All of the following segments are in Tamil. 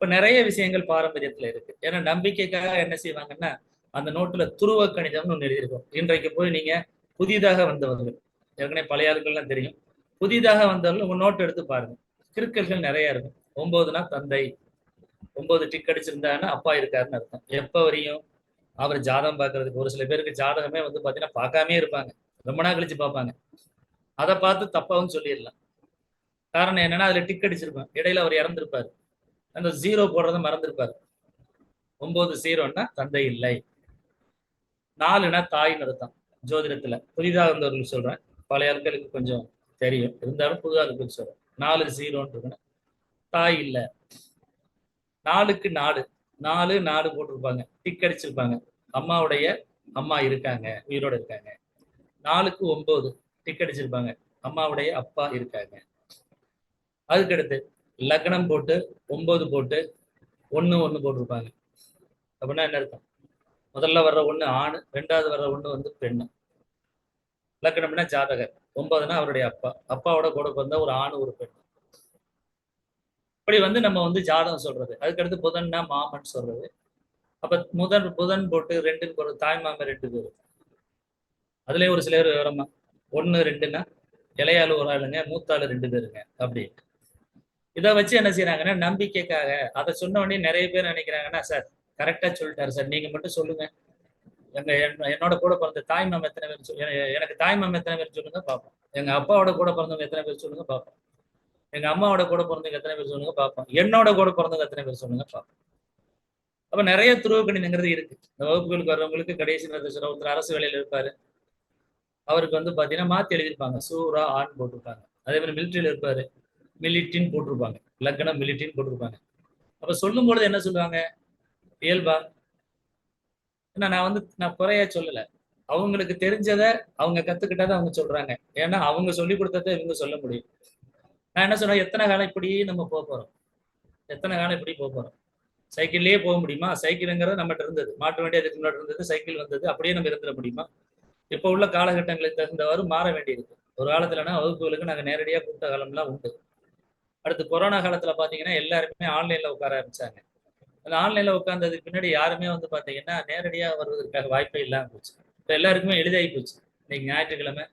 இப்ப நிறைய விஷயங்கள் பாரம்பரியத்துல இருக்கு. ஏன்னா நம்பிக்கைக்காக என்ன செய்வாங்கன்னா அந்த நோட்டுல துருவ கணிதம்னு ஒன்று எழுதியிருக்கோம். இன்றைக்கு போய் நீங்க புதிதாக வந்தவர்கள் ஏற்கனவே பழைய ஆளுக்கள்லாம் தெரியும். புதிதாக வந்தவர்கள் உங்க நோட்டு எடுத்து பாருங்க. கிறுக்கல்கள் நிறைய இருக்கும். ஒன்பதுனா தந்தை ஒன்பது டிக் அடிச்சிருந்தாங்கன்னா அப்பா இருக்காருன்னு அர்த்தம். எப்ப வரையும் அவர் ஜாதகம் பார்க்கறதுக்கு ஒரு சில பேருக்கு ஜாதகமே வந்து பாத்தீங்கன்னா பார்க்காமே இருப்பாங்க. ரொம்ப நாள் கழிச்சு பார்ப்பாங்க. அதை பார்த்து தப்பாவும் சொல்லிடலாம். காரணம் என்னன்னா அதுல டிக் அடிச்சிருப்பான் இடையில அவர் இறந்துருப்பாரு. அந்த ஜீரோ போடுறத மறந்திருப்பாரு. ஒன்பது ஜீரோன்னா தந்தை இல்லை. நாலுனா தாயின் அர்த்தம். ஜோதிடத்துல புதிதாக வந்தவர்கள் சொல்றேன். பழைய ஆட்களுக்கு கொஞ்சம் தெரியும். இருந்தாலும் புது ஆட்களுக்கு சொல்றேன். நாலு ஜீரோன்னு தாய் இல்லை. நாலுக்கு நாலு. நாலு நாடு போட்டிருப்பாங்க. டிக் அடிச்சிருப்பாங்க. அம்மாவுடைய அம்மா இருக்காங்க. உயிரோட இருக்காங்க. நாலுக்கு ஒன்பது டிக் அடிச்சிருப்பாங்க. அம்மாவுடைய அப்பா இருக்காங்க. அதுக்கடுத்து லக்னம் போட்டு ஒன்பது போட்டு ஒன்று ஒன்று போட்டிருப்பாங்க. அப்படின்னா என்ன அர்த்தம்? முதல்ல வர்ற ஒன்று ஆண் ரெண்டாவது வர்ற ஒண்ணு வந்து பெண்ணு. லக்னம்னா ஜாதகர். ஒன்பதுனா அவருடைய அப்பா. அப்பாவோட கூட பிறந்த ஒரு ஆண் ஒரு பெண். இப்படி வந்து நம்ம வந்து ஜாதகம் சொல்றது. அதுக்கடுத்து புதன்னா மாமன் சொல்றது. அப்ப முதன் புதன் போட்டு ரெண்டுன்னு போறது தாய் மாமன் ரெண்டு பேர். அதுலயே ஒரு சிலர் விவரமா ஒன்று ரெண்டுன்னா இளையாளு ஒரு ஆளுங்க மூத்தாளு ரெண்டு பேருங்க அப்படி இதை வச்சு என்ன செய்யறாங்கன்னா நம்பிக்கைக்காக அதை சொன்ன உடனே நிறைய பேர் நினைக்கிறாங்கன்னா சார் கரெக்டா சொல்லிட்டாரு சார். நீங்க மட்டும் சொல்லுங்க. எங்க என்னோட கூட பிறந்த தாய் மாமன் எத்தனை பேர் சொல்லு எனக்கு தாய் மாமன் எத்தனை பேர் சொல்லுங்க பார்ப்போம் எங்க அப்பாவோட கூட பிறந்தவங்க எத்தனை பேர் சொல்லுங்க பார்ப்போம் எங்க அம்மாவோட கூட பிறந்தவங்க எத்தனை பேர் சொல்லுங்க பார்ப்போம் என்னோட கூட பிறந்தவங்க எத்தனை பேர் சொல்லுங்க பார்ப்போம் அப்ப நிறைய துருவ கணிதங்கிறது இருக்கு. இந்த வகுப்புகளுக்கு வர்றவங்களுக்கு கடைசி நேரத்தில் ஒருத்தர் அரசு வேலையில இருப்பாரு. அவருக்கு வந்து பாத்தீங்கன்னா மாத்தி எழுதியிருப்பாங்க. சூரா ஆண் போட்டிருப்பாங்க. அதே மாதிரி மிலிட்ரியில இருப்பாரு. மிலிட்டின்னு போட்டிருப்பாங்க. லக்கணம் மிலிட்டின்னு போட்டிருப்பாங்க. அப்ப சொல்லும் பொழுது என்ன சொல்லுவாங்க? இயல்பா? ஏன்னா நான் வந்து நான் குறையா சொல்லல. அவங்களுக்கு தெரிஞ்சதை அவங்க கத்துக்கிட்டதை அவங்க சொல்றாங்க. ஏன்னா அவங்க சொல்லி கொடுத்ததை இவங்க சொல்ல முடியும். நான் என்ன சொல்றேன் எத்தனை காலம் இப்படி நம்ம போக போறோம்? எத்தனை காலம் இப்படி போக போறோம்? சைக்கிள்லயே போக முடியுமா? சைக்கிளுங்கிறது நம்மகிட்ட இருந்தது. மாற்ற வண்டி அதுக்கு முன்னாடி இருந்தது. சைக்கிள் வந்தது. அப்படியே நம்ம இருந்துட முடியுமா? இப்போ உள்ள காலகட்டங்களுக்கு தகுந்தவாறு மாற வேண்டியிருக்கு ஒரு காலத்துலனா வகுப்புகளுக்கு நாங்கள் நேரடியாக கூப்பிட்ட காலம்லாம் உண்டு. அடுத்து கொரோனா காலத்துல பாத்தீங்கன்னா எல்லாருமே ஆன்லைன்ல உட்கார ஆரம்பிச்சாங்க. அந்த ஆன்லைன்ல உட்கார்ந்ததுக்கு பின்னாடி யாருமே வந்து பாத்தீங்கன்னா நேரடியா வருவதற்காக வாய்ப்பே இல்லாம போச்சு. இப்போ எல்லாருக்குமே எளிதாகி போச்சு. இன்னைக்கு ஞாயிற்றுக்கிழமை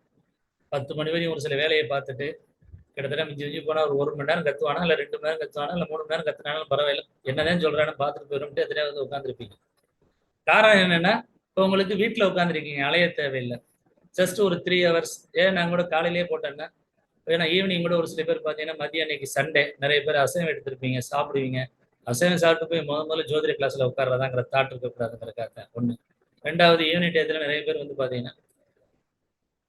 பத்து மணி வரையும் ஒரு சில வேலையை பார்த்துட்டு கிட்டத்தட்ட மிஞ்சி மிஞ்சி போனா ஒரு ஒரு மணி நேரம் கத்துவானா இல்ல ரெண்டு மணி நேரம் கத்துவானா இல்ல மூணு மணி நேரம் கத்துனாலும் பரவாயில்ல. என்னதான் சொல்றான்னு பார்த்துட்டு போயிடும்ட்டு எத்தனை வந்து உட்காந்துருப்பீங்க காரணம் என்னன்னா இப்போ உங்களுக்கு வீட்டுல உட்காந்துருக்கீங்க அலைய தேவையில்லை. ஜஸ்ட் ஒரு த்ரீ ஹவர்ஸ் ஏன் நான் கூட காலையிலேயே போட்டேன்னா ஏன்னா ஈவினிங் கூட ஒரு சில பேர் பார்த்தீங்கன்னா மதியம் அன்னைக்கு சண்டே நிறைய பேர் அசைவம் எடுத்திருப்பீங்க சாப்பிடுவீங்க. அசைவம் சாப்பிட்டு போய் முத முதல்ல ஜோதிட கிளாஸ்ல உட்காரதாங்கிற தாட் இருக்கக்கூடாதுங்கிறக்காக ஒண்ணு. ரெண்டாவது ஈவினிங் டயத்துல நிறைய பேர் வந்து பாத்தீங்கன்னா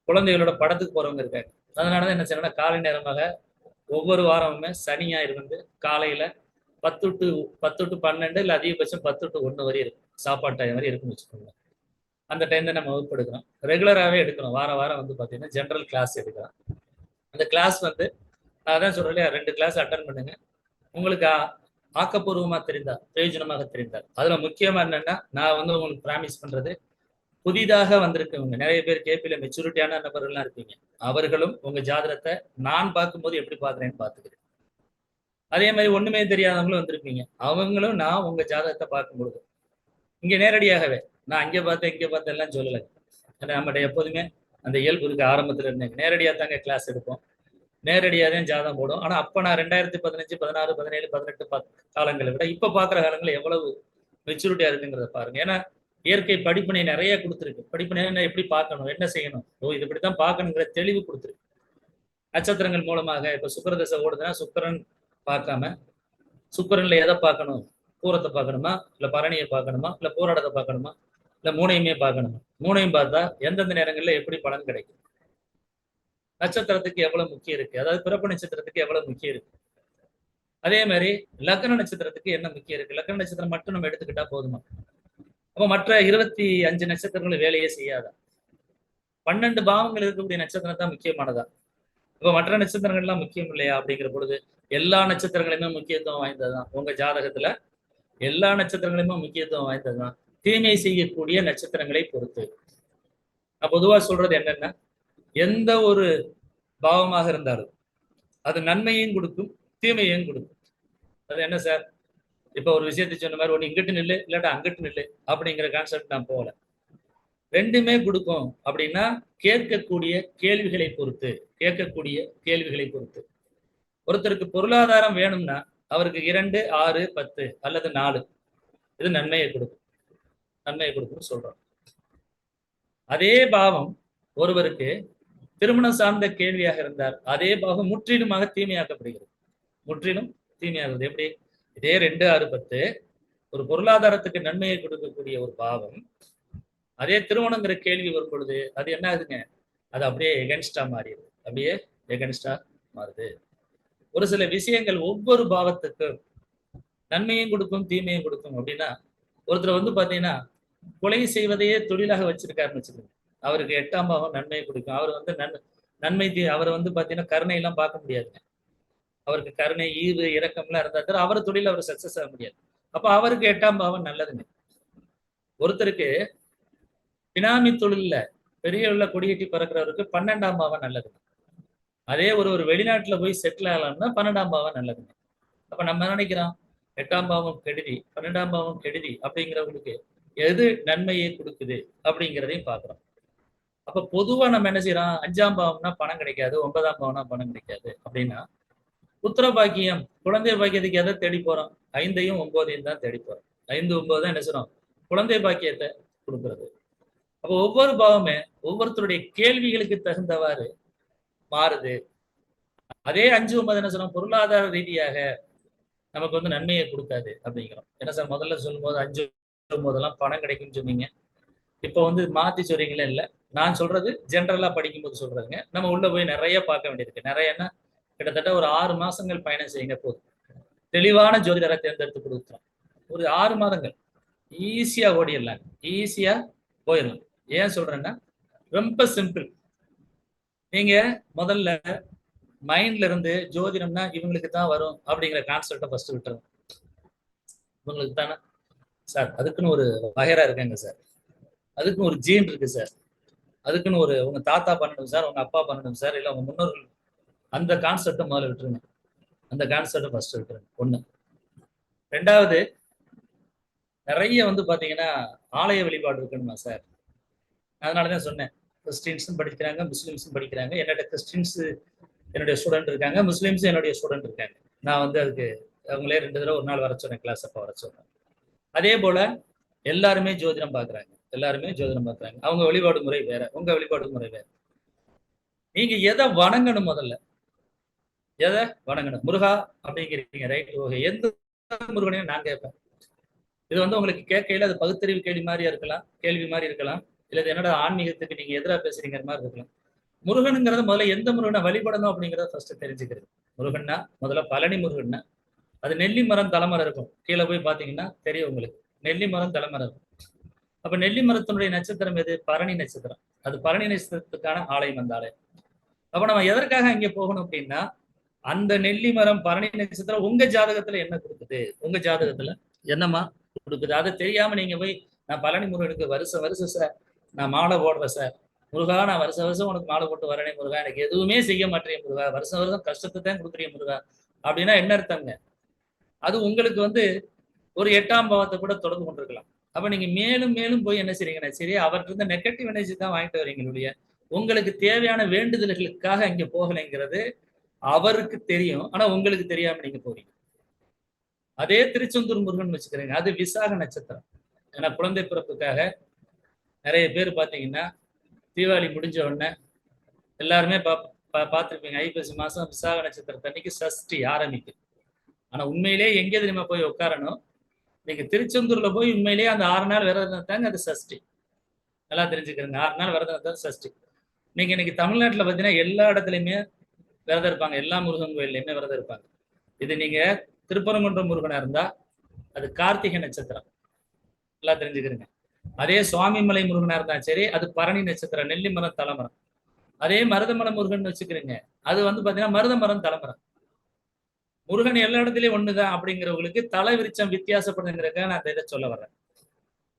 குழந்தைகளோட படத்துக்கு போறவங்க இருக்காங்க அதனாலதான் என்ன செய்யணும்னா காலை நேரமாக ஒவ்வொரு வாரமுமே சனி ஞாயிறு வந்து காலையில பத்து டு பத்து டு பன்னெண்டு இல்லை அதிகபட்சம் பத்து டு ஒன்று வரை இருக்கும். சாப்பாடு டைம் வரை இருக்குன்னு வச்சுக்கோங்க. அந்த டைம் தான் நம்ம வகுப்பு எடுக்கிறோம் ரெகுலராகவே எடுக்கிறோம். வார வாரம் வந்து பார்த்தீங்கன்னா ஜென்ரல் கிளாஸ் எடுக்கிறோம். அந்த கிளாஸ் வந்து அதான் சொல்றேன் இல்லையா ரெண்டு கிளாஸ் அட்டன் பண்ணுங்க. உங்களுக்கு ஆக்கப்பூர்வமா தெரிந்தார் பிரயோஜனமாக தெரிந்தார் அதுல முக்கியமாக என்னன்னா நான் வந்து உங்களுக்கு ப்ராமிஸ் பண்றது புதிதாக வந்திருக்கவங்க நிறைய பேர் கேபில மெச்சூரிட்டியான நபர்கள்லாம் இருப்பீங்க. அவர்களும் உங்க ஜாதகத்தை நான் பார்க்கும்போது எப்படி பாக்குறேன்னு பார்த்துக்கிறேன். அதே மாதிரி ஒண்ணுமே தெரியாதவங்களும் வந்திருப்பீங்க. அவங்களும் நான் உங்க ஜாதகத்தை பார்க்கும் பொழுது. இங்க நேரடியாகவே நான் அங்கே பார்த்தேன் இங்கே பார்த்தேன் எல்லாம் சொல்லலை நம்மகிட்ட எப்போதுமே அந்த இயல்பு இருக்கு ஆரம்பத்துல இருந்தேங்க நேரடியாக தாங்க கிளாஸ் எடுப்போம். நேரடியாக தான் ஜாதகம் போடும். ஆனா அப்போ நான் ரெண்டாயிரத்தி பதினஞ்சு பதினாறு பதினேழு பதினெட்டு பத் காலங்களை விட இப்போ பாக்குற காலங்கள் எவ்வளவு மெச்சூரிட்டியா இருக்குங்கிறத பாருங்க. ஏன்னா இயற்கை படிப்பினை நிறைய கொடுத்துருக்கு. படிப்பினை என்ன எப்படி பார்க்கணும் என்ன செய்யணும்? ஓ இது இப்படித்தான் பார்க்கணுங்கிற தெளிவு கொடுத்துருக்கு. நட்சத்திரங்கள் மூலமாக இப்ப சுக்கரதசை ஓடுதுன்னா சுக்கரன் பார்க்காம சுக்கரனில் எதை பார்க்கணும்? பூரத்தை பார்க்கணுமா? இல்ல பரணியை பார்க்கணுமா? இல்ல போராட்டத்தை பார்க்கணுமா? இல்ல மூணையுமே பார்க்கணுமா. மூணையும் பார்த்தா எந்தெந்த நேரங்களில் எப்படி பலன் கிடைக்கும்? நட்சத்திரத்துக்கு எவ்வளவு முக்கியம் இருக்கு? அதாவது பிறப்பு நட்சத்திரத்துக்கு எவ்வளவு முக்கியம் இருக்கு? அதே மாதிரி லக்ன நட்சத்திரத்துக்கு என்ன முக்கியம் இருக்கு? லக்ன நட்சத்திரம் மட்டும் நம்ம எடுத்துக்கிட்டா போதுமா? அப்ப மற்ற இருபத்தி அஞ்சு நட்சத்திரங்களும் வேலையே செய்யாதா? பன்னெண்டு பாவங்கள் இருக்கக்கூடிய நட்சத்திரம் தான் முக்கியமானதா? இப்ப மற்ற நட்சத்திரங்கள்லாம் முக்கியம் இல்லையா அப்படிங்கிற பொழுது எல்லா நட்சத்திரங்களுமே முக்கியத்துவம் வாய்ந்ததுதான். உங்க ஜாதகத்துல எல்லா நட்சத்திரங்களுமே முக்கியத்துவம் வாய்ந்ததுதான். தீமை செய்யக்கூடிய நட்சத்திரங்களை பொறுத்து. நான் பொதுவா சொல்றது என்னன்னா எந்த ஒரு பாவமாக இருந்தாலும் அது நன்மையும் கொடுக்கும் தீமையும் கொடுக்கும். அது என்ன சார்? இப்போ ஒரு விஷயத்தை சொன்ன மாதிரி ஒண்ணு இங்கிட்டு நில்லு இல்லாட்டா அங்கிட்டு நில்லு அப்படிங்கிற கான்செப்ட் நான் போகல. ரெண்டுமே கொடுக்கும் அப்படின்னா கேட்கக்கூடிய கேள்விகளை பொறுத்து கேட்கக்கூடிய கேள்விகளை பொறுத்து. ஒருத்தருக்கு பொருளாதாரம் வேணும்னா அவருக்கு இரண்டு ஆறு பத்து அல்லது நாலு இது நன்மையை கொடுக்கும். நன்மையை கொடுக்கும்னு சொல்றோம். அதே பாவம் ஒருவருக்கு திருமணம் சார்ந்த கேள்வியாக இருந்தார் அதே பாவம் முற்றிலுமாக தீமையாக்கப்படுகிறது. முற்றிலும் தீமையாகிறது. எப்படி? இதே ரெண்டு ஆறு பத்து ஒரு பொருளாதாரத்துக்கு நன்மையை கொடுக்கக்கூடிய ஒரு பாவம் அதே திருமணங்கிற கேள்வி வரும் பொழுது அது என்ன ஆகுதுங்க? அது அப்படியே எகென்ஸ்டா மாறிடுது. அப்படியே எகென்ஸ்டா மாறுது. ஒரு சில விஷயங்கள் ஒவ்வொரு பாவத்துக்கும் நன்மையும் கொடுக்கும் தீமையும் கொடுக்கும் அப்படின்னா ஒருத்தர் வந்து பாத்தீங்கன்னா கொலை செய்வதையே தொழிலாக வச்சிருக்காருன்னு வச்சுக்கோங்க. அவருக்கு எட்டாம் பாவம் நன்மை கொடுக்கும். அவர் வந்து நன் நன்மை அவர் வந்து பாத்தீங்கன்னா கருணை எல்லாம் பார்க்க முடியாதுங்க அவருக்கு கருணை ஈவு இரக்கம்லாம் இருந்தா தவிர அவர் தொழில் அவர் சக்சஸ் ஆக முடியாது. அப்ப அவருக்கு எட்டாம் பாவம் நல்லதுங்க. ஒருத்தருக்கு பினாமி தொழில்ல பெரிய உள்ள கொடியேட்டி பறக்கிறவருக்கு பன்னெண்டாம் பாவம் நல்லது அதே ஒரு ஒரு வெளிநாட்டுல போய் செட்டில் ஆகலாம்னா பன்னெண்டாம் பாவம் நல்லதுங்க. அப்ப நம்ம நினைக்கிறோம்? எட்டாம் பாவம் கெடுதி பன்னெண்டாம் பாவம் கெடுதி அப்படிங்கிறவங்களுக்கு எது நன்மையை கொடுக்குது அப்படிங்கிறதையும் பாக்குறோம் அப்ப பொதுவா நம்ம என்ன செய்யறோம்? அஞ்சாம் பாவம்னா பணம் கிடைக்காது ஒன்பதாம் பாவம்னா பணம் கிடைக்காது. அப்படின்னா புத்திர பாக்கியம் குழந்தை பாக்கியத்துக்கு எதை தேடி போறோம்? ஐந்தையும் ஒன்பதையும் தான் தேடி போறோம். ஐந்து ஒன்பது தான் என்ன செய்யறோம் குழந்தை பாக்கியத்தை கொடுக்கறது. அப்போ ஒவ்வொரு பாவமே ஒவ்வொருத்தருடைய கேள்விகளுக்கு தகுந்தவாறு மாறுது. அதே அஞ்சு ஒன்பது என்ன சொல்றோம் பொருளாதார ரீதியாக நமக்கு வந்து நன்மையை கொடுக்காது அப்படிங்கிறோம். என்ன சார் முதல்ல சொல்லும்போது அஞ்சு போதெல்லாம் பணம் கிடைக்கும்னு சொன்னீங்க. இப்போ வந்து மாத்தி சொல்றீங்களே இல்ல. நான் சொல்றது ஜென்ரலா படிக்கும்போது சொல்றதுங்க. நம்ம உள்ள போய் நிறைய பார்க்க வேண்டியிருக்கு. நிறையன்னா கிட்டத்தட்ட ஒரு ஆறு மாசங்கள் பயணம் செய்யுங்க போதும். தெளிவான ஜோதிடரை தேர்ந்தெடுத்து கொடுக்குறோம் ஒரு ஆறு மாதங்கள். ஈஸியா ஓடிடலாங்க ஈஸியா போயிடலாம். ஏன் சொல்றேன்னா ரொம்ப சிம்பிள் நீங்க முதல்ல மைண்ட்ல இருந்து ஜோதிடம்னா இவங்களுக்கு தான் வரும் அப்படிங்கிற கான்செப்டை ஃபர்ஸ்ட் விட்டுருங்க இவங்களுக்கு தானே? சார் அதுக்குன்னு ஒரு வகைரா இருக்காங்க சார். அதுக்குன்னு ஒரு ஜீன் இருக்கு சார். அதுக்குன்னு ஒரு உங்க தாத்தா பண்ணணும் சார் உங்க அப்பா பண்ணணும் சார் இல்ல உங்க முன்னோர்கள். அந்த கான்செப்டை முதல்ல விட்டுருங்க. அந்த கான்செப்டை ஃபர்ஸ்ட் விட்டுருங்க. ஒன்று ரெண்டாவது நிறைய வந்து பாத்தீங்கன்னா ஆலய வழிபாடு இருக்கணுமா சார்? அதனால தான் சொன்னேன். கிறிஸ்டின்ஸும் படிக்கிறாங்க முஸ்லீம்ஸும் படிக்கிறாங்க. என்னோட கிறிஸ்டின்ஸ் என்னுடைய ஸ்டூடெண்ட் இருக்காங்க முஸ்லீம்ஸும் என்னுடைய ஸ்டூடெண்ட் இருக்காங்க. நான் வந்து அதுக்கு அவங்களே ரெண்டு தடவை ஒரு நாள் வர சொன்னேன் கிளாஸ் அப்போ வர சொன்னேன். அதே போல எல்லாருமே ஜோதிடம் பாக்குறாங்க. எல்லாருமே ஜோதிடம் பாக்குறாங்க. அவங்க வழிபாடு முறை வேற உங்க வழிபாடு முறை வேற. நீங்க எதை வணங்கணும் முதல்ல? எதை வணங்கணும்? முருகா அப்படிங்கிறீங்க ரைட் ஓகே. எந்த முருகனையும் நான் கேட்பேன். இது வந்து உங்களுக்கு கேட்கையில அது பகுத்தறிவு கேள்வி மாதிரியா இருக்கலாம் கேள்வி மாதிரி இருக்கலாம். இல்ல இது என்னோட ஆன்மீகத்துக்கு நீங்க எதிராக பேசுறீங்கிற மாதிரி இருக்கலாம். முருகனுங்கிறத முதல்ல எந்த முருகனை வழிபடணும் அப்படிங்கிறத ஃபர்ஸ்ட் தெரிஞ்சுக்கிறது. முருகன்னா முதல்ல பழனி முருகன்னா அது நெல்லி மரம் தலைமரம் இருக்கும். கீழே போய் பாத்தீங்கன்னா தெரியும் உங்களுக்கு. நெல்லி மரம் தலைமரம் இருக்கும். அப்ப நெல்லி மரத்தினுடைய நட்சத்திரம் எது? பரணி நட்சத்திரம். அது பரணி நட்சத்திரத்துக்கான ஆலயம் அந்த ஆலயம். அப்ப நம்ம எதற்காக இங்கே போகணும் அப்படின்னா அந்த நெல்லி மரம் பரணி நட்சத்திரம் உங்க ஜாதகத்துல என்ன கொடுக்குது? உங்க ஜாதகத்துல என்னமா கொடுக்குது? அதை தெரியாம நீங்க போய் நான் பழனி முருகனுக்கு வருஷம் வருஷம் சார். நான் மாலை போடுறேன் சார். முருகா நான் வருஷம் வருஷம் உனக்கு மாலை போட்டு வரேனே முருகா. எனக்கு எதுவுமே செய்ய மாட்டேன் முருகா. வருஷம் வருஷம் கஷ்டத்தை தான் கொடுக்குறீங்க முருகா. அப்படின்னா என்ன அர்த்தங்க அது உங்களுக்கு வந்து ஒரு எட்டாம் பாவத்தை கூட தொடர்ந்து கொண்டிருக்கலாம். அப்ப நீங்க மேலும் மேலும் போய் என்ன செய்றீங்கன்னா சரி அவர்கிட்ட இருந்த நெகட்டிவ் எனர்ஜி தான் வாங்கிட்டு வரீங்களுடைய உங்களுக்கு தேவையான வேண்டுதல்களுக்காக இங்க போகலைங்கிறது அவருக்கு தெரியும். ஆனா உங்களுக்கு தெரியாம நீங்க போறீங்க. அதே திருச்செந்தூர் முருகன் வச்சுக்கிறீங்க. அது விசாக நட்சத்திரம். ஏன்னா குழந்தை பிறப்புக்காக நிறைய பேர் பார்த்தீங்கன்னா தீபாவளி முடிஞ்ச உடனே எல்லாருமே பா பார்த்துருப்பீங்க. ஐப்பசி மாசம் விசாக நட்சத்திரத்தன்னைக்கு சஷ்டி ஆரம்பிக்கும். ஆனா உண்மையிலேயே எங்கே தெரியுமா போய் உட்காரணும்? நீங்க திருச்செந்தூர்ல போய் உண்மையிலேயே அந்த ஆறு நாள் விரதம் இருந்தாங்க அது சஷ்டி. நல்லா தெரிஞ்சுக்கிறீங்க. ஆறு நாள் விரதம் இருந்தா சஷ்டி. நீங்க இன்னைக்கு தமிழ்நாட்டுல பாத்தீங்கன்னா எல்லா இடத்துலயுமே விரதம் இருப்பாங்க. எல்லா முருகன் கோயில்லையுமே விரதம் இருப்பாங்க. இது நீங்க திருப்பரங்குன்றம் முருகனா இருந்தா அது கார்த்திகை நட்சத்திரம். நல்லா தெரிஞ்சுக்கிறீங்க. அதே சுவாமிமலை முருகனா இருந்தா சரி அது பரணி நட்சத்திரம் நெல்லி மரம் தலைமரம். அதே மருதமலை முருகன் வச்சுக்கிறீங்க. அது வந்து பாத்தீங்கன்னா மருதமரம் தலைமரம். முருகன் எல்லா இடத்துலயும் ஒண்ணுதான் அப்படிங்கிறவங்களுக்கு தலை விருச்சம் வித்தியாசப்படுதுங்கிறக்க நான் இதை சொல்ல வர்றேன்.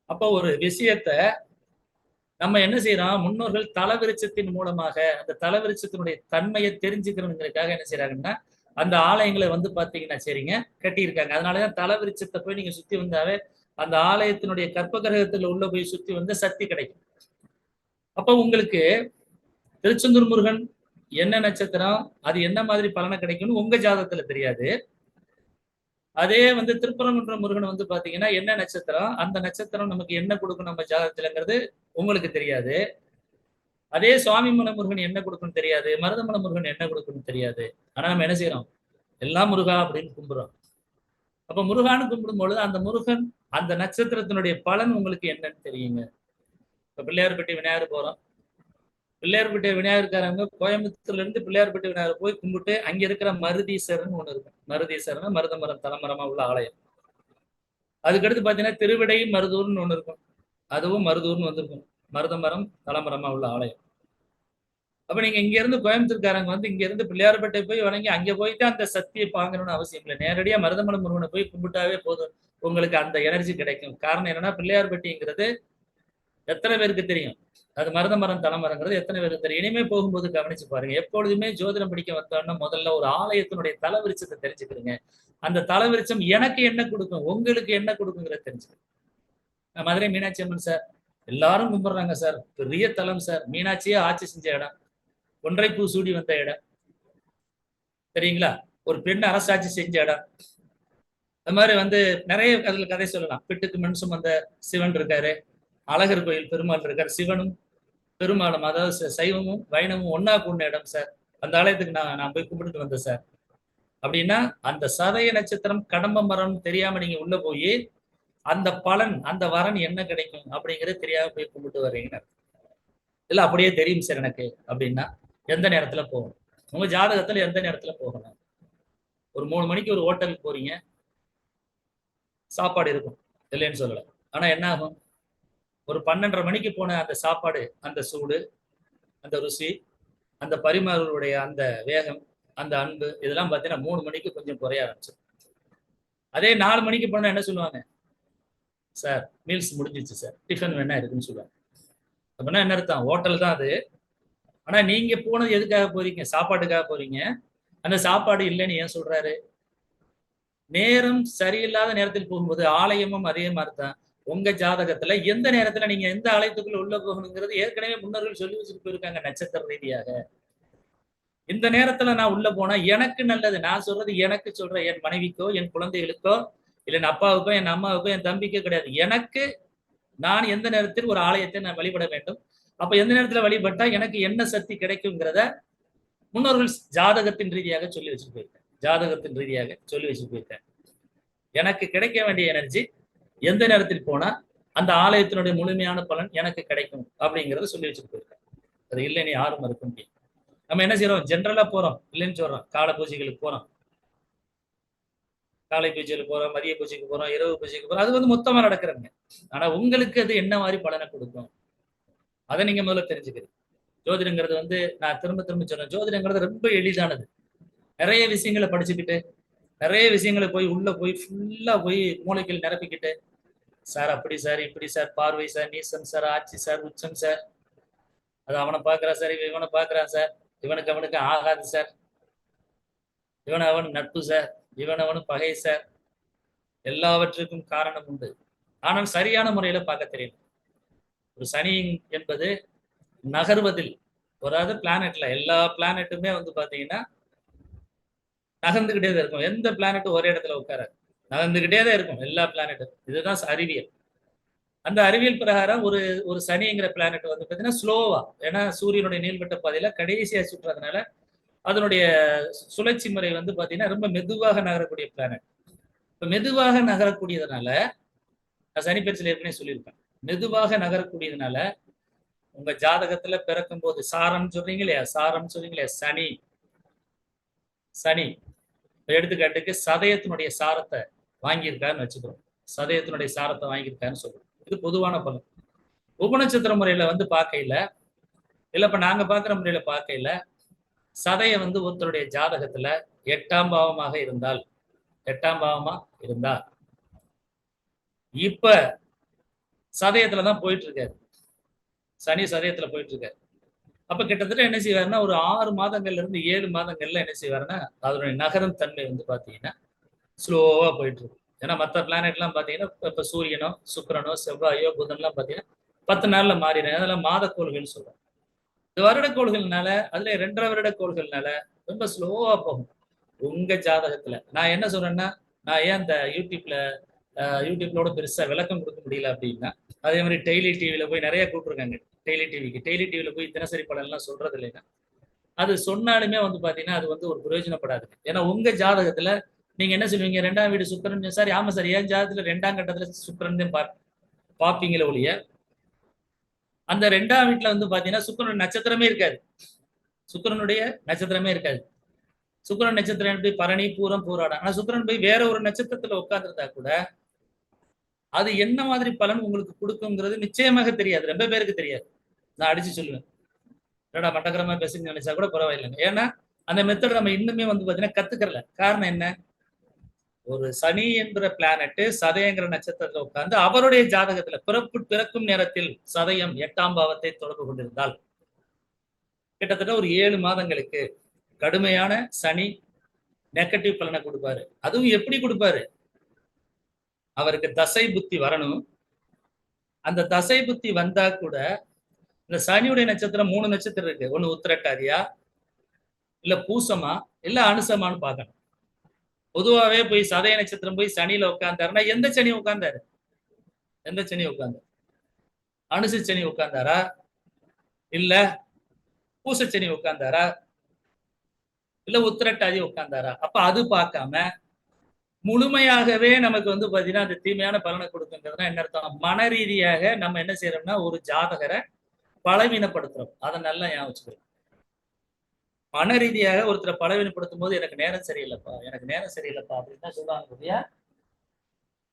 அப்போ ஒரு விஷயத்த நம்ம என்ன செய்யறோம்? முன்னோர்கள் தலவிருச்சத்தின் மூலமாக அந்த தலவிருச்சத்தினுடைய தன்மையை தெரிஞ்சுக்கணுங்கிறதுக்காக என்ன செய்யறாங்கன்னா அந்த ஆலயங்களை வந்து பாத்தீங்கன்னா சரிங்க கட்டியிருக்காங்க. அதனாலதான் தல விருச்சத்தை போய் நீங்க சுத்தி வந்தாவே அந்த ஆலயத்தினுடைய கற்ப கிரகத்துல உள்ள போய் சுத்தி வந்து சக்தி கிடைக்கும். அப்ப உங்களுக்கு திருச்செந்தூர் முருகன் என்ன நட்சத்திரம் அது என்ன மாதிரி பலனை கிடைக்கும்னு உங்க ஜாதகத்துல தெரியாது. அதே வந்து திருப்பரங்குன்ற முருகன் வந்து பாத்தீங்கன்னா என்ன நட்சத்திரம் அந்த நட்சத்திரம் நமக்கு என்ன கொடுக்கும் நம்ம ஜாதகத்துலங்கிறது உங்களுக்கு தெரியாது. அதே சுவாமி மன முருகன் என்ன கொடுக்கும்னு தெரியாது மருதமன முருகன் என்ன கொடுக்கும்னு தெரியாது. ஆனா நம்ம என்ன செய்யறோம் எல்லாம் முருகா அப்படின்னு கும்பிடுறோம் அப்ப முருகான்னு கும்பிடும் பொழுது அந்த முருகன் அந்த நட்சத்திரத்தினுடைய பலன் உங்களுக்கு என்னன்னு தெரியுங்க. இப்ப பிள்ளையார்பட்டி விநாயகர் போறோம். பிள்ளையார்பட்டி விநாயகர்காரங்க கோயம்புத்தூர்ல இருந்து பிள்ளையார்பட்டி விநாயகர் போய் கும்பிட்டு அங்க இருக்கிற மருதீஸ்வரன் ஒண்ணு இருக்கும் மருதீஸ்வரன் மருதமரம் தலைமரமா உள்ள ஆலயம். அதுக்கடுத்து பாத்தீங்கன்னா திருவிடை மருதூர்னு ஒண்ணு இருக்கும். அதுவும் மருதூர்னு வந்திருக்கும். மருதமரம் தலைமரமா உள்ள ஆலயம். அப்ப நீங்க இங்க இருந்து கோயம்புத்தூர்காரங்க வந்து இங்க இருந்து பிள்ளையார்பட்டை போய் வணங்கி அங்க போயிட்டு அந்த சக்தியை பாங்கணும்னு அவசியம் இல்லை. நேரடியா மருதமலம் முருகனை போய் கும்பிட்டாவே போதும். உங்களுக்கு அந்த எனர்ஜி கிடைக்கும். காரணம் என்னன்னா பிள்ளையார்பட்டிங்கிறது எத்தனை பேருக்கு தெரியும்? அது மருத மரம் தலைமரங்கிறது எத்தனை பேருக்கு தெரியும்? இனிமே போகும்போது கவனிச்சு பாருங்க. எப்பொழுதுமே ஜோதிடம் படிக்க வந்தோம்னா முதல்ல ஒரு ஆலயத்தினுடைய தலவிருச்சத்தை தெரிஞ்சுக்கிறீங்க அந்த தலவிருச்சம் எனக்கு என்ன கொடுக்கும்? உங்களுக்கு என்ன கொடுக்குங்கிறத தெரிஞ்சுக்கிறேன் மதுரை மீனாட்சி அம்மன் சார். எல்லாரும் கும்பிடுறாங்க சார். பெரிய தலம் சார். மீனாட்சியே ஆட்சி செஞ்ச இடம். ஒன்றை பூ சூடி வந்த இடம். சரிங்களா ஒரு பெண் அரசாட்சி செஞ்ச இடம். அது மாதிரி வந்து நிறைய அதுல கதை சொல்லலாம். பிட்டுக்கு மனுஷம் வந்த சிவன் இருக்காரு. அழகர் கோயில் பெருமாள் இருக்காரு. சிவனும் பெருமாளும் அதாவது சைவமும் வைணமும் ஒன்னா கூடின இடம் சார் அந்த ஆலயத்துக்கு நான் நான் போய் கும்பிட்டு வந்தேன் சார் அப்படின்னா அந்த சதய நட்சத்திரம் கடம்ப மரம் தெரியாம நீங்க உள்ள போய் அந்த பலன் அந்த வரன் என்ன கிடைக்கும் அப்படிங்கறது தெரியாம போய் கும்பிட்டு வர்றீங்க இல்ல அப்படியே தெரியும் சார் எனக்கு அப்படின்னா எந்த நேரத்துல போகணும்? உங்க ஜாதகத்துல எந்த நேரத்துல போகணும்? ஒரு மூணு மணிக்கு ஒரு ஹோட்டலுக்கு போறீங்க. சாப்பாடு இருக்கும் இல்லைன்னு சொல்லல. ஆனா என்ன ஆகும்? ஒரு பன்னெண்டரை மணிக்கு போன அந்த சாப்பாடு அந்த சூடு அந்த ருசி அந்த பரிமாறுடைய அந்த வேகம் அந்த அன்பு இதெல்லாம் பார்த்தீங்கன்னா மூணு மணிக்கு கொஞ்சம் குறைய ஆரம்பிச்சு அதே நாலு மணிக்கு போனால் என்ன சொல்லுவாங்க? சார் மீல்ஸ் முடிஞ்சிச்சு சார். டிஃபன் வேணா இருக்குன்னு சொல்லுவாங்க. அப்படின்னா என்ன அர்த்தம்? ஹோட்டல் தான் அது. ஆனால் நீங்கள் போனது எதுக்காக போறீங்க? சாப்பாட்டுக்காக போறீங்க? அந்த சாப்பாடு இல்லைன்னு ஏன் சொல்றாரு? நேரம் சரியில்லாத நேரத்தில் போகும்போது ஆலயமும் அதே மாதிரி தான் உங்க ஜாதகத்துல எந்த நேரத்துல நீங்க எந்த ஆலயத்துக்குள்ள உள்ள போகணுங்கிறது ஏற்கனவே முன்னோர்கள் சொல்லி வச்சுட்டு போயிருக்காங்க நட்சத்திர ரீதியாக. இந்த நேரத்துல நான் உள்ள போனா எனக்கு நல்லது. நான் சொல்றது எனக்கு சொல்றேன். என் மனைவிக்கோ என் குழந்தைகளுக்கோ இல்ல என் அப்பாவுக்கோ என் அம்மாவுக்கோ என் தம்பிக்கோ கிடையாது. எனக்கு நான் எந்த நேரத்தில் ஒரு ஆலயத்தை நான் வழிபட வேண்டும். அப்ப எந்த நேரத்துல வழிபட்டா எனக்கு என்ன சக்தி கிடைக்குங்கிறத முன்னோர்கள் ஜாதகத்தின் ரீதியாக சொல்லி வச்சுட்டு போயிருக்கேன் ஜாதகத்தின் ரீதியாக சொல்லி வச்சுட்டு போயிருக்கேன் எனக்கு கிடைக்க வேண்டிய எனர்ஜி எந்த நேரத்தில் போனா அந்த ஆலயத்தினுடைய முழுமையான பலன் எனக்கு கிடைக்கும் அப்படிங்கறத சொல்லி வச்சுட்டு போயிருக்கேன் அது இல்லைன்னு யாரும் மறுக்க முடியும் நம்ம என்ன செய்யறோம் ஜென்ரலா போறோம். இல்லைன்னு சொல்றோம். கால பூஜைகளுக்கு போறோம். காலை பூஜைக்கு போறோம் மதிய பூஜைக்கு போறோம் இரவு பூஜைக்கு போறோம். அது வந்து மொத்தமா நடக்கிறங்க ஆனா உங்களுக்கு அது என்ன மாதிரி பலனை கொடுக்கும்? அதை நீங்க முதல்ல தெரிஞ்சுக்கிறீங்க. ஜோதிடங்கிறது வந்து நான் திரும்ப திரும்ப சொன்னேன். ஜோதிடங்கிறது ரொம்ப எளிதானது. நிறைய விஷயங்களை படிச்சுக்கிட்டு நிறைய விஷயங்களை போய் உள்ள போய் ஃபுல்லா போய் மூளைகள் நிரப்பிக்கிட்டு சார் அப்படி சார் இப்படி சார் பார்வை சார் நீசம் சார் ஆட்சி சார் உச்சம் சார். அது அவனை பாக்குறான் சார் இவனை பாக்குறான் சார். இவனுக்கு அவனுக்கு ஆகாது சார். இவன் அவன் நட்பு சார். இவன் அவனு பகை சார். எல்லாவற்றுக்கும் காரணம் உண்டு. ஆனால் சரியான முறையில பார்க்க தெரியும். ஒரு சனி என்பது நகர்வதில் அதாவது பிளானட்ல எல்லா பிளானட்டுமே வந்து பாத்தீங்கன்னா நகர்ந்துகிட்டே தான் இருக்கும். எந்த பிளானட்டும் ஒரே இடத்துல உட்காராது. நகர்ந்துகிட்டே தான் இருக்கும். எல்லா பிளானட்டும் இதுதான் அறிவியல். அந்த அறிவியல் பிரகாரம் ஒரு ஒரு சனிங்கிற பிளானட் வந்து பார்த்தீங்கன்னா ஸ்லோவா ஏன்னா சூரியனுடைய நீள்வட்ட பாதையில கடைசியா சுற்றுறதுனால அதனுடைய சுழற்சி முறை வந்து பார்த்தீங்கன்னா ரொம்ப மெதுவாக நகரக்கூடிய பிளானட் இப்போ மெதுவாக நகரக்கூடியதுனால நான் சனிப்பெயர்ச்சியில் ஏற்கனவே சொல்லியிருப்பேன் மெதுவாக நகரக்கூடியதுனால உங்க ஜாதகத்துல பிறக்கும் போது சாரம் சொல்றீங்க இல்லையா? சாரம் சொல்றீங்க இல்லையா? சனி. சனி. எடுத்துக்காட்டுக்கு சதயத்தினுடைய சாரத்தை வாங்கியிருக்காருன்னு வச்சுக்கிறோம். சதயத்தினுடைய சாரத்தை வாங்கியிருக்காருன்னு சொல்றோம். இது பொதுவான பலன். உபநட்சத்திர முறையில வந்து பார்க்கையில இல்ல இப்ப நாங்க பாக்குற முறையில பார்க்கையில சதைய வந்து ஒருத்தருடைய ஜாதகத்துல எட்டாம் பாவமாக இருந்தால் எட்டாம் பாவமா இருந்தா இப்ப சதயத்துலதான் போயிட்டு இருக்காரு. சனி சதயத்துல போயிட்டு இருக்காரு. அப்ப கிட்டத்தட்ட என்ன செய்வாருன்னா ஒரு ஆறு மாதங்கள்ல இருந்து ஏழு மாதங்கள்ல என்ன செய்வாருன்னா அதனுடைய நகரும் தன்மை வந்து பாத்தீங்கன்னா ஸ்லோவா போயிட்டு இருக்கும் ஏன்னா மற்ற பிளானட் எல்லாம் பாத்தீங்கன்னா இப்ப சூரியனோ சுக்கிரனோ செவ்வாயோ புதன்லாம் பாத்தீங்கன்னா பத்து நாள்ல மாறிடும் அதெல்லாம் மாதக்கோள்கள் சொல்றாங்க இந்த வருடக்கோள்கள்னால அதுல ரெண்டரை வருட கோள்கள்னால ரொம்ப ஸ்லோவா போகும். உங்க ஜாதகத்துல. நான் என்ன சொல்றேன்னா நான் ஏன் இந்த யூடியூப்ல யூடியூப்லோட பெருசா விளக்கம் கொடுக்க முடியல அப்படின்னா அதே மாதிரி டெய்லி டிவியில போய் நிறைய கூப்பிட்டுருக்காங்க. டெய்லி டிவிக்கு டெய்லி டிவியில போய் தினசரி படம் எல்லாம் சொல்றது இல்லைன்னா அது சொன்னாலுமே வந்து பாத்தீங்கன்னா அது வந்து ஒரு பிரயோஜனப்படாது. ஏன்னா உங்க ஜாதகத்துல நீங்க என்ன சொல்லுவீங்க? ரெண்டாம் வீடு சுக்கரன். சார் ஆமா சார் என் ஜாதகத்துல ரெண்டாம் கட்டத்துல சுக்கரன் தான் பா- பாப்பீங்களே ஒழிய அந்த ரெண்டாம் வீட்டுல வந்து பாத்தீங்கன்னா சுக்கிரன் நட்சத்திரமே இருக்காது. சுக்கரனுடைய நட்சத்திரமே இருக்காது. சுக்கரன் நட்சத்திரம் எப்படி பரணி பூரம் பூராடம். ஆனா சுக்கரன் போய் வேற ஒரு நட்சத்திரத்துல உட்காந்துருந்தா கூட அது என்ன மாதிரி பலன் உங்களுக்கு கொடுக்குங்கிறது நிச்சயமாக தெரியாது. ரொம்ப பேருக்கு தெரியாது. நான் அடிச்சு சொல்லுவேன். என்னடா மட்டக்கரமா பேசுங்க நினைச்சா கூட பரவாயில்லைங்க. ஏன்னா அந்த மெத்தட் நம்ம இன்னுமே வந்து பாத்தீங்கன்னா கத்துக்கறல. காரணம் என்ன? ஒரு சனி என்ற பிளானட்டு சதயங்கிற நட்சத்திரத்துல உட்கார்ந்து அவருடைய ஜாதகத்துல பிறப்பு பிறக்கும் நேரத்தில் சதயம் எட்டாம் பாவத்தை தொடர்பு கொண்டிருந்தால் கிட்டத்தட்ட ஒரு ஏழு மாதங்களுக்கு கடுமையான சனி நெகட்டிவ் பலனை கொடுப்பாரு. அதுவும் எப்படி கொடுப்பாரு? அவருக்கு தசை புத்தி வரணும். அந்த தசை புத்தி வந்தா கூட இந்த சனியுடைய நட்சத்திரம் மூணு நட்சத்திரம் இருக்கு. ஒண்ணு உத்திரட்டாதியா இல்ல பூசமா இல்ல அனுசமான்னு பார்க்கணும். பொதுவாவே போய் சதய நட்சத்திரம் போய் சனியில உட்கார்ந்தாருன்னா எந்த சனி உட்கார்ந்தாரு? எந்த சனி உட்கார்ந்தாரு? அனுச சனி உட்கார்ந்தாரா? இல்ல பூச சனி உட்கார்ந்தாரா? இல்ல உத்திரட்டாதி உட்கார்ந்தாரா? அப்ப அது பார்க்காம முழுமையாகவே நமக்கு வந்து பார்த்தீங்கன்னா அந்த தீமையான பலனை கொடுக்குங்கிறதுனா என்ன அர்த்தம்? மன ரீதியாக நம்ம என்ன செய்யறோம்னா ஒரு ஜாதகரை பலவீனப்படுத்துறோம். அதை நல்லா ஞாபகம் வச்சுக்கிறோம் மன ரீதியாக ஒருத்தரை பலவீனப்படுத்தும் போது எனக்கு நேரம் சரியில்லைப்பா எனக்கு நேரம் சரியில்லைப்பா அப்படின்னு தான் சொல்லுவாங்க இல்லையா?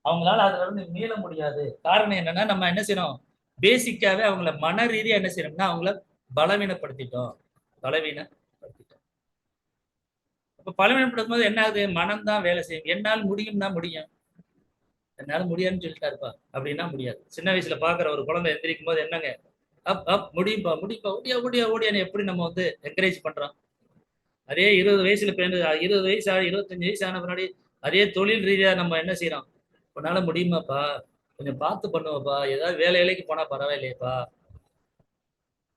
அவங்களால அதுல இருந்து மீள முடியாது. காரணம் என்னன்னா நம்ம என்ன செய்யணும் பேசிக்காவே அவங்கள மன ரீதியா என்ன செய்யணும்னா அவங்கள பலவீனப்படுத்திட்டோம். பலவீன அப்ப பலவீனப்படுத்தும் போது என்ன ஆகுது? மனம் தான் வேலை செய்யும். என்னால் முடியும்னா முடியும். என்னால முடியாதுன்னு சொல்லிட்டாருப்பா. அப்படின்னா முடியாது. சின்ன வயசுல பாக்குற ஒரு குழந்தை எந்திரிக்கும் போது என்னங்க? அப் அப் முடியும்பா முடியும்பா ஓடியா ஓடியா ஓடியான்னு எப்படி நம்ம வந்து என்கரேஜ் பண்றோம்? அதே இருபது வயசுல பேருந்து இருபது வயசு ஆ- இருபத்தஞ்சு வயசு ஆன பின்னாடி அதே தொழில் ரீதியா நம்ம என்ன செய்யறோம் உன்னால முடியுமாப்பா? கொஞ்சம் பார்த்து பண்ணுவப்பா. ஏதாவது வேலை வேலைக்கு போனா பரவாயில்லையேப்பா.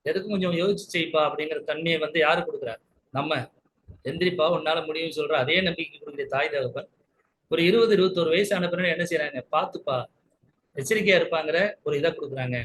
எதுக்கும் கொஞ்சம் யோசிச்சு செய்ப்பா அப்படிங்கிற தன்மையை வந்து யாரு கொடுக்குறா? நம்ம. எந்திரிப்பா உன்னால முடியும்னு சொல்ற அதே நம்பிக்கை கொடுக்குற தாய் தகப்பன் ஒரு இருபது இருபத்தோரு வயசு ஆன பிறகு என்ன செய்யறாங்க பார்த்துப்பா. எச்சரிக்கையா இருப்பாங்கிற ஒரு இதை கொடுக்குறாங்க.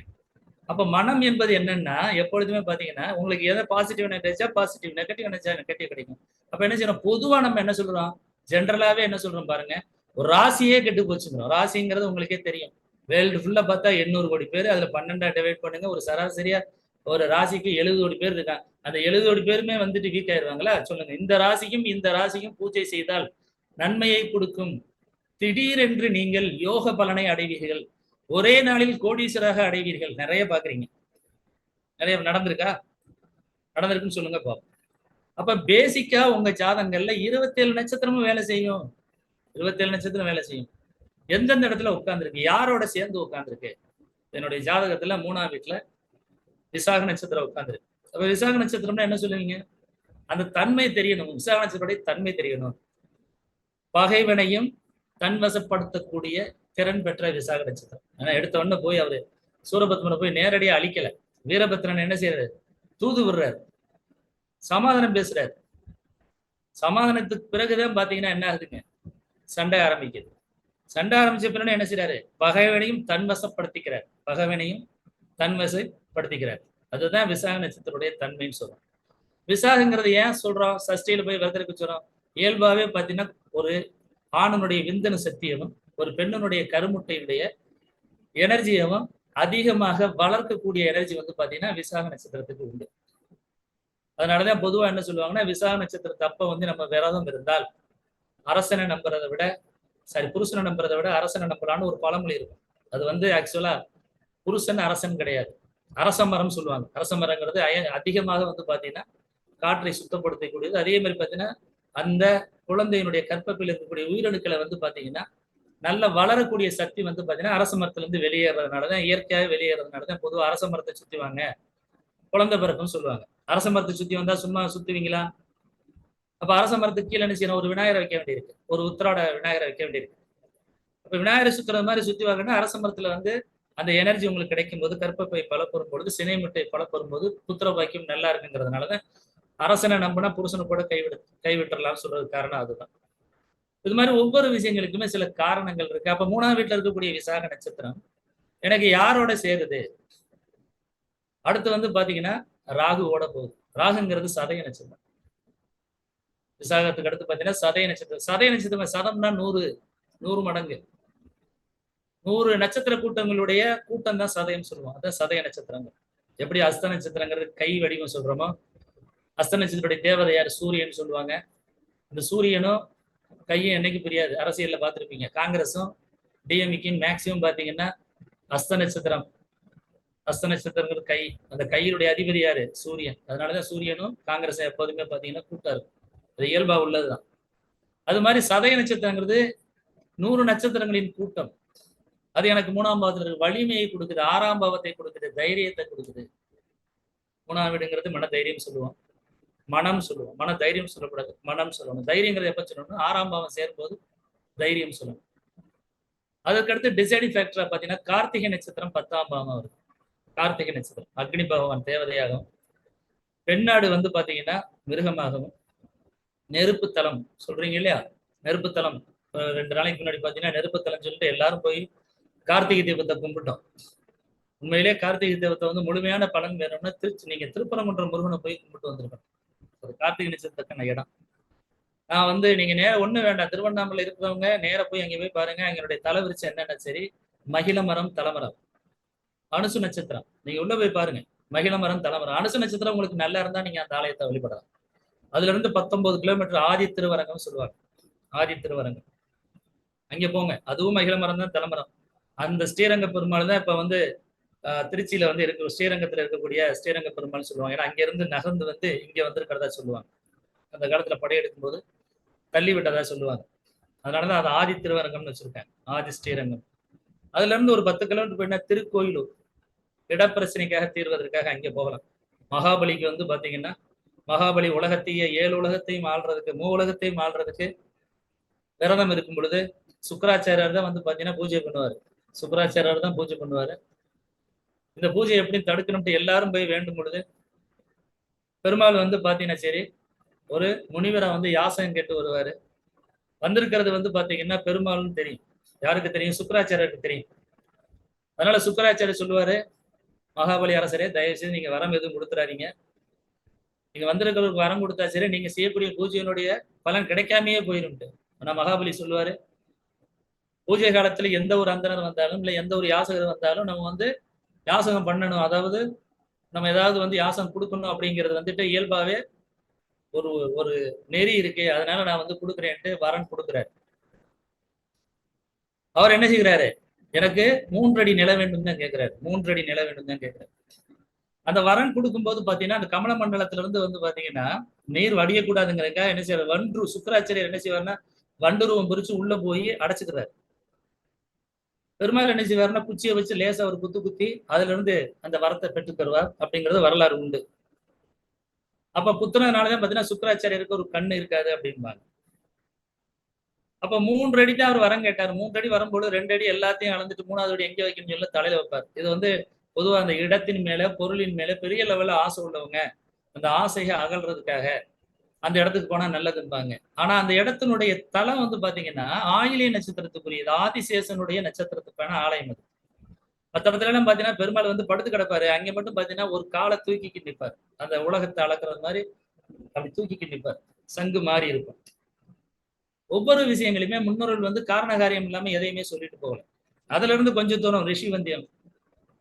அப்ப மனம் என்பது என்னன்னா எப்பொழுதுமே பாத்தீங்கன்னா உங்களுக்கு எதை பாசிட்டிவ் நினைச்சா பாசிட்டிவ் நெகட்டிவ் நினைச்சா நெகட்டிவ் கிடைக்கும். அப்ப என்ன செய்யணும் பொதுவா நம்ம என்ன சொல்றோம்? ஜென்ரலாவே என்ன சொல்றோம் பாருங்க. ஒரு ராசியே கெட்டு போச்சுங்கிறோம். ராசிங்கிறது உங்களுக்கே தெரியும். வேர்ல்டு ஃபுல்லா பார்த்தா எண்ணூறு கோடி பேர் அதுல பன்னெண்டா டிவைட் பண்ணுங்க. ஒரு சராசரியா ஒரு ராசிக்கு எழுபது கோடி பேர் இருக்காங்க அந்த எழுபது கோடி பேருமே வந்துட்டு வீக் ஆயிடுவாங்களா? சொல்லுங்க. இந்த ராசிக்கும் இந்த ராசிக்கும் பூஜை செய்தால் நன்மையை கொடுக்கும். திடீரென்று நீங்கள் யோக பலனை அடைவீர்கள். ஒரே நாளில் கோடீஸ்வராக அடைவீர்கள். நிறைய பாக்குறீங்க. நிறைய நடந்திருக்கா? நடந்திருக்குன்னு சொல்லுங்க பாப்போம். அப்ப பேசிக்கா உங்க ஜாதகங்கள்ல இருபத்தேழு நட்சத்திரமும் வேலை செய்யும். இருபத்தேழு நட்சத்திரம் வேலை செய்யும். எந்தெந்த இடத்துல உட்காந்துருக்கு யாரோட சேர்ந்து உட்காந்துருக்கு என்னுடைய ஜாதகத்துல மூணாம் வீட்டுல விசாக நட்சத்திரம் உட்காந்துருக்கு அப்ப விசாக நட்சத்திரம்னா என்ன சொல்லுவீங்க? அந்த தன்மை தெரியணும். விசாக நட்சத்திரத்துடைய தன்மை தெரியணும். பகைவனையும் தன்வசப்படுத்தக்கூடிய திறன் பெற்ற விசாக நட்சத்திரம். ஆனா எடுத்த உடனே போய் அவரு சூரபத்மனை போய் நேரடியா அழிக்கல. வீரபத்ரன் என்ன செய்யறாரு தூது விடுறாரு. சமாதானம் பேசுறாரு. சமாதானத்துக்கு பிறகுதான் பாத்தீங்கன்னா என்ன ஆகுதுங்க? சண்டை ஆரம்பிக்குது. சண்டை ஆரம்பிச்ச பிறகு என்ன செய்யறாரு பகைவனையும் தன்வசப்படுத்திக்கிறார். பகைவனையும் தன்வசை படுத்திக்கிறார் அதுதான் விசாக நட்சத்திரத்துடைய தன்மைன்னு சொல்றோம் விசாகங்கிறது ஏன் சொல்றோம்? சஷ்டியில போய் விரதற்கு சொல்றோம். இயல்பாவே பாத்தீங்கன்னா ஒரு ஆணனுடைய விந்தன சக்தியவும் ஒரு பெண்ணனுடைய கருமுட்டையுடைய எனர்ஜியவும் அதிகமாக வளர்க்கக்கூடிய எனர்ஜி வந்து பாத்தீங்கன்னா விசாக நட்சத்திரத்துக்கு உண்டு. அதனாலதான் பொதுவா என்ன சொல்லுவாங்கன்னா விசாக நட்சத்திரத்து அப்ப வந்து நம்ம விரதம் இருந்தால் அரசனை நம்புறதை விட சாரி புருஷனை நம்புறதை விட அரசனை நம்பலான்னு ஒரு பழமொழி இருக்கும். அது வந்து ஆக்சுவலா புருஷன் அரசன் கிடையாது. அரச மரம் சொல்லுவாங்க. அரச மரங்கிறது அதிகமாக வந்து பார்த்தீங்கன்னா காற்றை சுத்தப்படுத்தக்கூடியது. அதே மாதிரி பார்த்தீங்கன்னா அந்த குழந்தையினுடைய கற்பப்பில் இருக்கக்கூடிய உயிரணுக்களை வந்து பார்த்தீங்கன்னா நல்ல வளரக்கூடிய சக்தி வந்து பார்த்தீங்கன்னா அரச மரத்துல தான் வெளியேறதுனாலதான் இயற்கையாக வெளியேறதுனாலதான் பொதுவாக அரச மரத்தை வாங்க குழந்தை பிறப்புன்னு சொல்லுவாங்க. அரச மரத்தை சுற்றி வந்தால் சும்மா சுற்றுவீங்களா அப்போ அரச மரத்துக்கு கீழே என்ன செய்யணும்? ஒரு விநாயகரை வைக்க வேண்டியிருக்கு. ஒரு உத்தராட விநாயகரை வைக்க வேண்டியிருக்கு. அப்போ விநாயகரை சுத்துறது மாதிரி சுற்றி வாங்கன்னா அரசமரத்தில் வந்து அந்த எனர்ஜி உங்களுக்கு கிடைக்கும் போது கற்பப்பை பலப்பெறும் பொழுது சினை முட்டை பலப்பெறும் போது புத்திர பாக்கியம் நல்லா இருக்குங்கிறதுனாலதான் அரசனை நம்பினா புருஷனை கூட கைவிட கைவிட்டுறலாம்னு சொல்றது காரணம் அதுதான். இது மாதிரி ஒவ்வொரு விஷயங்களுக்குமே சில காரணங்கள் இருக்கு. அப்ப மூணாவது வீட்டுல இருக்கக்கூடிய விசாக நட்சத்திரம் எனக்கு யாரோட சேருது? அடுத்து வந்து பாத்தீங்கன்னா ராகுவோட போகுது. ராகுங்கிறது சதய நட்சத்திரம். விசாகத்துக்கு அடுத்து பாத்தீங்கன்னா சதய நட்சத்திரம். சதய நட்சத்திரம் சதம்னா நூறு நூறு மடங்கு. நூறு நட்சத்திர கூட்டங்களுடைய கூட்டம் தான் சதயம் சொல்லுவோம். அதான் சதய நட்சத்திரங்கள். எப்படி அஸ்த நட்சத்திரங்கிறது கை வடிவம் சொல்றோமோ அஸ்த நட்சத்திரத்துடைய தேவதை யார்? சூரியன் சொல்லுவாங்க. இந்த சூரியனும் கையும் என்னைக்கு புரியாது. அரசியல்ல பார்த்துருப்பீங்க. காங்கிரஸும் டிஎம்இக்கின் மேக்சிமம் பார்த்தீங்கன்னா அஸ்த நட்சத்திரம். அஸ்த நட்சத்திரங்கிறது கை. அந்த கையினுடைய அதிபதி யாரு? சூரியன். அதனாலதான் சூரியனும் காங்கிரஸும் எப்போதுமே பார்த்தீங்கன்னா கூட்டா இருக்கும். அது இயல்பா உள்ளதுதான். அது மாதிரி சதய நட்சத்திரங்கிறது நூறு நட்சத்திரங்களின் கூட்டம். அது எனக்கு மூணாம் பாவத்தில் இருக்கு. வலிமையை கொடுக்குது ஆறாம் பாவத்தை கொடுக்குது தைரியத்தை கொடுக்குது. மூணாம் வீடுங்கிறது மன தைரியம் சொல்லுவோம். மனம் சொல்லுவோம். மன தைரியம் சொல்லக்கூடாது. மனம் சொல்லணும். தைரியங்கிறது எப்ப சொல்லணும் ஆறாம் பாவம் சேரும்போது தைரியம் சொல்லணும். அதுக்கடுத்து டிசைடிங் ஃபேக்டரா பார்த்தீங்கன்னா கார்த்திகை நட்சத்திரம் பத்தாம் பாவம் வருது. கார்த்திகை நட்சத்திரம். அக்னி பகவான் தேவதையாகவும் பெண்ணாடு வந்து பார்த்தீங்கன்னா மிருகமாகவும் நெருப்புத்தலம் சொல்றீங்க இல்லையா? நெருப்புத்தலம் ரெண்டு நாளைக்கு முன்னாடி பார்த்தீங்கன்னா நெருப்புத்தலம் சொல்லிட்டு எல்லாரும் போய் கார்த்திகை தீபத்தை கும்பிட்டோம். உண்மையிலே கார்த்திகை தீபத்தை வந்து முழுமையான பலன் வேணும்னா திருச்சி நீங்க திருப்பரங்குன்ற முருகனை போய் கும்பிட்டு வந்திருக்கணும். ஒரு கார்த்திகை நட்சத்திரத்துக்கான இடம். நான் வந்து நீங்க நேரம் ஒண்ணு வேண்டாம். திருவண்ணாமலை இருக்கிறவங்க நேர போய் அங்க போய் பாருங்க. எங்களுடைய தலைவிரிச்சு என்னென்ன சரி மகிழ மரம் தலைமரம். அனுசு நட்சத்திரம். நீங்க உள்ள போய் பாருங்க. மகிழ மரம் தலைமரம். அனுசு நட்சத்திரம் உங்களுக்கு நல்லா இருந்தா நீங்க அந்த ஆலயத்தை வழிபடலாம். அதுல இருந்து பத்தொன்பது கிலோமீட்டர் ஆதி திருவரங்கம் சொல்லுவாங்க. ஆதி திருவரங்கம் அங்க போங்க. அதுவும் மகிழ மரம் தான் தலைமரம். அந்த ஸ்ரீரங்க பெருமாள் தான் இப்போ வந்து திருச்சியில வந்து இருக்க ஸ்ரீரங்கத்துல இருக்கக்கூடிய ஸ்ரீரங்க பெருமாள் சொல்லுவாங்க. ஏன்னா அங்கிருந்து நகர்ந்து வந்து இங்க வந்திருக்கிறதா சொல்லுவாங்க. அந்த காலத்துல படையெடுக்கும் போது தள்ளி விட்டதா சொல்லுவாங்க. அதனாலதான் அது ஆதி திருவரங்கம்னு வச்சிருக்கேன் ஆதி ஸ்ரீரங்கம். அதுல இருந்து ஒரு பத்து கிலோமீட்டர் போயிட்டா திருக்கோயிலூர். இடப்பிரச்சனைக்காக தீர்வதற்காக அங்கே போகலாம். மகாபலிக்கு வந்து பாத்தீங்கன்னா மகாபலி உலகத்தையே ஏழு உலகத்தையும் ஆள்றதுக்கு மூ உலகத்தையும் ஆள்றதுக்கு விரதம் இருக்கும் பொழுது சுக்கராச்சாரியார் தான் வந்து பாத்தீங்கன்னா பூஜை பண்ணுவார். சுக்கராச்சாரியார் தான் பூஜை பண்ணுவாரு. இந்த பூஜை எப்படி தடுக்கணும்ட்டு எல்லாரும் போய் வேண்டும் பொழுது பெருமாள் வந்து பார்த்தீங்கன்னா சரி ஒரு முனிவரை வந்து யாசகம் கேட்டு வருவாரு. வந்திருக்கிறது வந்து பார்த்தீங்கன்னா பெருமாள்னு தெரியும். யாருக்கு தெரியும்? சுக்கராச்சாரியருக்கு தெரியும். அதனால சுக்கராச்சாரியர் சொல்லுவாரு மகாபலி அரசரே தயவு செய்து நீங்க வரம் எதுவும் கொடுத்துறாதீங்க. நீங்க வந்திருக்கிறவருக்கு வரம் கொடுத்தா சரி நீங்க செய்யக்கூடிய பூஜையினுடைய பலன் கிடைக்காமையே போயிரும்ட்டு. ஆனா மகாபலி சொல்லுவாரு பூஜை காலத்துல எந்த ஒரு அந்தனர் வந்தாலும் இல்ல எந்த ஒரு யாசகர் வந்தாலும் நம்ம வந்து யாசகம் பண்ணணும். அதாவது நம்ம ஏதாவது வந்து யாசகம் கொடுக்கணும் அப்படிங்கிறது வந்துட்டு இயல்பாவே ஒரு ஒரு நெறி இருக்கு அதனால நான் வந்து கொடுக்குறேன்ட்டு வரன் கொடுக்குறாரு. அவர் என்ன செய்கிறாரு? எனக்கு மூன்றடி நில வேண்டும் தான் கேட்கிறாரு. மூன்றடி நில வேண்டும் தான் கேட்கிறாரு. அந்த வரன் கொடுக்கும்போது பாத்தீங்கன்னா அந்த கமல மண்டலத்துல இருந்து வந்து பாத்தீங்கன்னா நீர் வடியக்கூடாதுங்கிறக்கா என்ன செய்யறாரு வன்று சுக்கராச்சாரியர் என்ன செய்வாருன்னா வண்டுருவம் பிரிச்சு உள்ள போய் அடைச்சுக்கிறாரு. பெருமாள் என்ன செய்வார்னா குச்சியை வச்சு லேசா ஒரு குத்து குத்தி அதுல இருந்து அந்த வரத்தை பெற்று தருவார் அப்படிங்கிறது வரலாறு உண்டு. அப்ப புத்திரனாலதான் பாத்தீங்கன்னா சுக்கராச்சாரியருக்கு ஒரு கண்ணு இருக்காது அப்படின்பாங்க அப்ப மூன்று அடி தான் அவர் வரம் கேட்டார். மூன்று அடி வரும்போது ரெண்டு அடி எல்லாத்தையும் அளந்துட்டு மூணாவது அடி எங்க வைக்கணும்னு சொல்ல தலையில வைப்பார். இது வந்து பொதுவா அந்த இடத்தின் மேல பொருளின் மேல பெரிய லெவல்ல ஆசை உள்ளவங்க அந்த ஆசையை அகல்றதுக்காக அந்த இடத்துக்கு போனா நல்லதும்பாங்க. ஆனா அந்த இடத்தினுடைய தலம் வந்து பாத்தீங்கன்னா ஆயிலிய நட்சத்திரத்துக்குரியது. ஆதிசேஷனுடைய நட்சத்திரத்துக்கான ஆலயம் அது. மற்ற இடத்துல எல்லாம் பாத்தீங்கன்னா பெருமாள் வந்து படுத்து கிடப்பாரு. அங்க மட்டும் பாத்தீங்கன்னா ஒரு காலை தூக்கி நிற்பார் அந்த உலகத்தை அளக்குறது மாதிரி அப்படி தூக்கி நிற்பார் சங்கு மாறி இருக்கும். ஒவ்வொரு விஷயங்களுமே முன்னோர்கள் வந்து காரண காரியம் இல்லாம எதையுமே சொல்லிட்டு போகல. அதுல இருந்து கொஞ்சம் தூரம் ரிஷிவந்தியம்.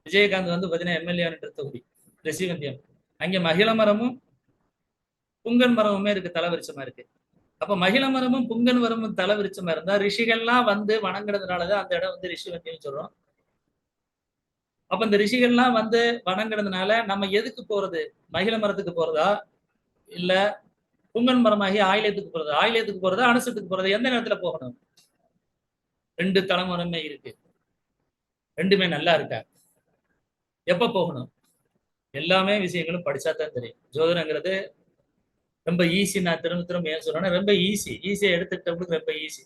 விஜயகாந்த் வந்து பாத்தீங்கன்னா எம்எல்ஏன்ற தொகுதி. ரிஷிவந்தியம். அங்க மகிழ மரமும் புங்கன் மரமுமே இருக்கு தலைவிரிச்சமா இருக்கு. அப்ப மகிழ மரமும் புங்கன் மரமும் தலைவரிச்சமா இருந்தா ரிஷிகள்லாம் வந்து வணங்குறதுனாலதான் அந்த இடம் வந்து ரிஷிவந்தியம் சொல்றோம். அப்ப இந்த ரிஷிகள்லாம் வந்து வணங்குறதுனால நம்ம எதுக்கு போறது? மகிழ மரத்துக்கு போறதா? இல்ல புங்கன் மரமாகி ஆயிலத்துக்கு போறது? ஆயிலத்துக்கு போறதா? அனுசத்துக்கு போறது? எந்த நேரத்துல போகணும்? ரெண்டு தலைமுறைமே இருக்கு. ரெண்டுமே நல்லா இருக்கா? எப்ப போகணும்? எல்லாமே விஷயங்களும் படிச்சா தான் தெரியும். ஜோதிடங்கிறது ரொம்ப ஈஸி நான் திரும்ப திரும்ப ஏன் சொல்றேன்னா ரொம்ப ஈஸி ஈஸியா எடுத்துக்கிட்டவங்களுக்கு ரொம்ப ஈஸி